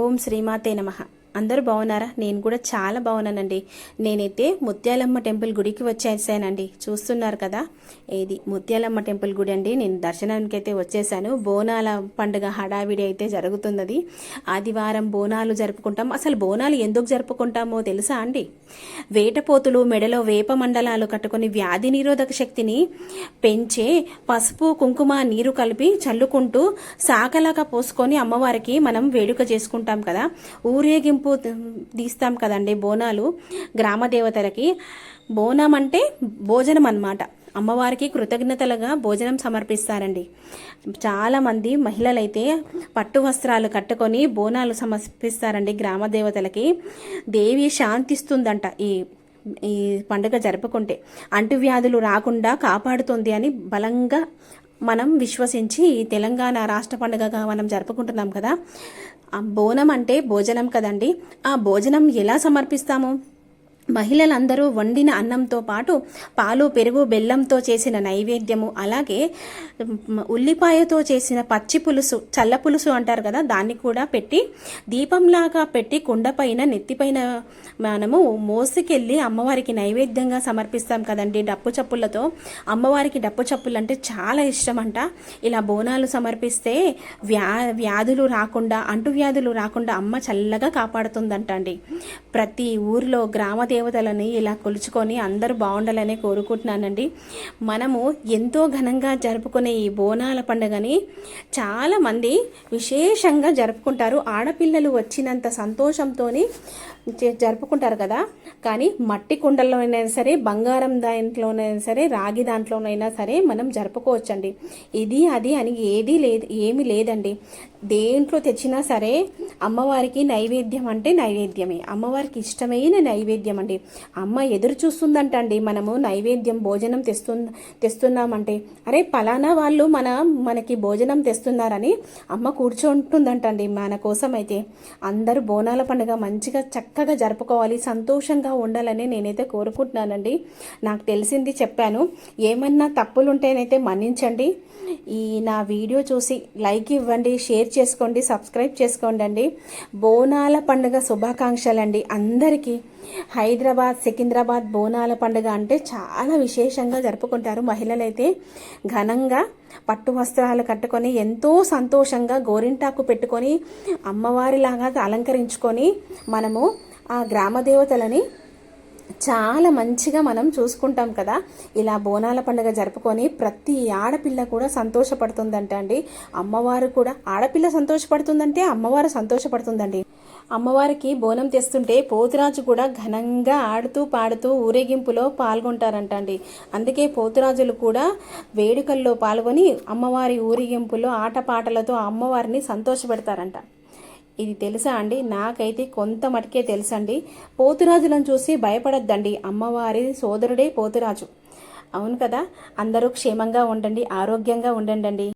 ఓం శ్రీమాతే నమః. అందరూ బాగున్నారా? నేను కూడా చాలా బాగున్నానండి. నేనైతే ముత్యాలమ్మ టెంపుల్ గుడికి వచ్చేసానండి. చూస్తున్నారు కదా? ఇది ముత్యాలమ్మ టెంపుల్ గుడి అండి. నేను దర్శనానికి అయితే వచ్చేసాను. బోనాల పండుగ హడావిడి అయితే జరుగుతున్నది. ఆదివారం బోనాలు జరుపుకుంటాం. అసలు బోనాలు ఎందుకు జరుపుకుంటామో తెలుసా అండి? వేటపోతులు మెడలో వేప మండలాలు కట్టుకొని వ్యాధి నిరోధక శక్తిని పెంచే పసుపు కుంకుమ నీరు కలిపి చల్లుకుంటూ సాకలాగా పోసుకొని అమ్మవారికి మనం వేడుక చేసుకుంటాం కదా? ఊరేగింపు తీస్తాం కదండి బోనాలు గ్రామ దేవతలకి. బోనం అంటే భోజనం అన్నమాట. అమ్మవారికి కృతజ్ఞతలుగా భోజనం సమర్పిస్తారండి. చాలామంది మహిళలైతే పట్టు వస్త్రాలు కట్టుకొని బోనాలు సమర్పిస్తారండి గ్రామ దేవతలకి. దేవి శాంతిస్తుందంట ఈ ఈ పండుగ జరుపుకుంటే. అంటువ్యాధులు రాకుండా కాపాడుతుంది అని బలంగా మనం విశ్వసించి తెలంగాణ రాష్ట్ర పండుగగా మనం జరుపుకుంటున్నాం కదా. ఆ బోనం అంటే భోజనం కదండి. ఆ భోజనం ఎలా సమర్పిస్తాము? మహిళలందరూ వండిన అన్నంతో పాటు పాలు పెరుగు బెల్లంతో చేసిన నైవేద్యము అలాగే ఉల్లిపాయతో చేసిన పచ్చి పులుసు చల్ల పులుసు అంటారు కదా దాన్ని కూడా పెట్టి దీపంలాగా పెట్టి కుండపైన నెత్తిపైన మనము మోసుకెళ్ళి అమ్మవారికి నైవేద్యంగా సమర్పిస్తాం కదండి డప్పు చప్పులతో అమ్మవారికి డప్పు చప్పులు అంటే చాలా ఇష్టం అంట ఇలా బోనాలు సమర్పిస్తే వ్యా వ్యాధులు రాకుండా అంటువ్యాధులు రాకుండా అమ్మ చల్లగా కాపాడుతుందంట అండి ప్రతి ఊర్లో గ్రామ దేవతలని ఇలా కొలుచుకొని అందరూ బాగుండాలని కోరుకుంటున్నానండి. మనము ఎంతో ఘనంగా జరుపుకునే ఈ బోనాల పండుగని చాలామంది విశేషంగా జరుపుకుంటారు. ఆడపిల్లలు వచ్చినంత సంతోషంతో జరుపుకుంటారు కదా. కానీ మట్టి కుండల్లోనైనా సరే బంగారం దాంట్లోనైనా సరే రాగి దాంట్లోనైనా సరే మనం జరుపుకోవచ్చండి. ఇది అది అని ఏది లేదు ఏమీ లేదండి. దేంట్లో తెచ్చినా సరే అమ్మవారికి నైవేద్యం అంటే నైవేద్యమే. అమ్మవారికి ఇష్టమైన నైవేద్యం అండి. అమ్మ ఎదురు చూస్తుందంటండి మనము నైవేద్యం భోజనం తెస్తు తెస్తున్నామంటే. అరే పలానా వాళ్ళు మన మనకి భోజనం తెస్తున్నారని అమ్మ కూర్చుంటుందంటండి మన కోసం అయితే అందరూ బోనాల పండుగ మంచిగా చక్క చక్కగా జరుపుకోవాలి సంతోషంగా ఉండాలని నేనైతే కోరుకుంటున్నానండి. నాకు తెలిసింది చెప్పాను. ఏమన్నా తప్పులుంటేనైతే మన్నించండి. ఈ నా వీడియో చూసి లైక్ ఇవ్వండి షేర్ చేసుకోండి సబ్స్క్రైబ్ చేసుకోండి అండి బోనాల పండుగ శుభాకాంక్షలండి అందరికీ. హైదరాబాద్ సికింద్రాబాద్ బోనాల పండుగ అంటే చాలా విశేషంగా జరుపుకుంటారు మహిళలైతే. ఘనంగా పట్టు వస్త్రాలు కట్టుకొని ఎంతో సంతోషంగా గోరింటాకు పెట్టుకొని అమ్మవారిలాగా అలంకరించుకొని మనము ఆ గ్రామ దేవతలని చాలా మంచిగా మనం చూసుకుంటాం కదా. ఇలా బోనాల పండుగ జరుపుకొని ప్రతి ఆడపిల్ల కూడా సంతోషపడుతుందంట అండి. అమ్మవారు కూడా ఆడపిల్ల సంతోషపడుతుందంటే అమ్మవారు సంతోషపడుతుందండి. అమ్మవారికి బోనం తెస్తుంటే పోతురాజు కూడా ఘనంగా ఆడుతూ పాడుతూ ఊరేగింపులో పాల్గొంటారంట అండి. అందుకే పోతురాజులు కూడా వేడుకల్లో పాల్గొని అమ్మవారి ఊరేగింపులో ఆటపాటలతో అమ్మవారిని సంతోషపెడతారంట. ఇది తెలుసా అండి? నాకైతే కొంత మటుకే తెలుసండి. పోతురాజులను చూసి భయపడొద్దండి. అమ్మవారి సోదరుడే పోతురాజు. అవును కదా? అందరూ క్షేమంగా ఉండండి ఆరోగ్యంగా ఉండండి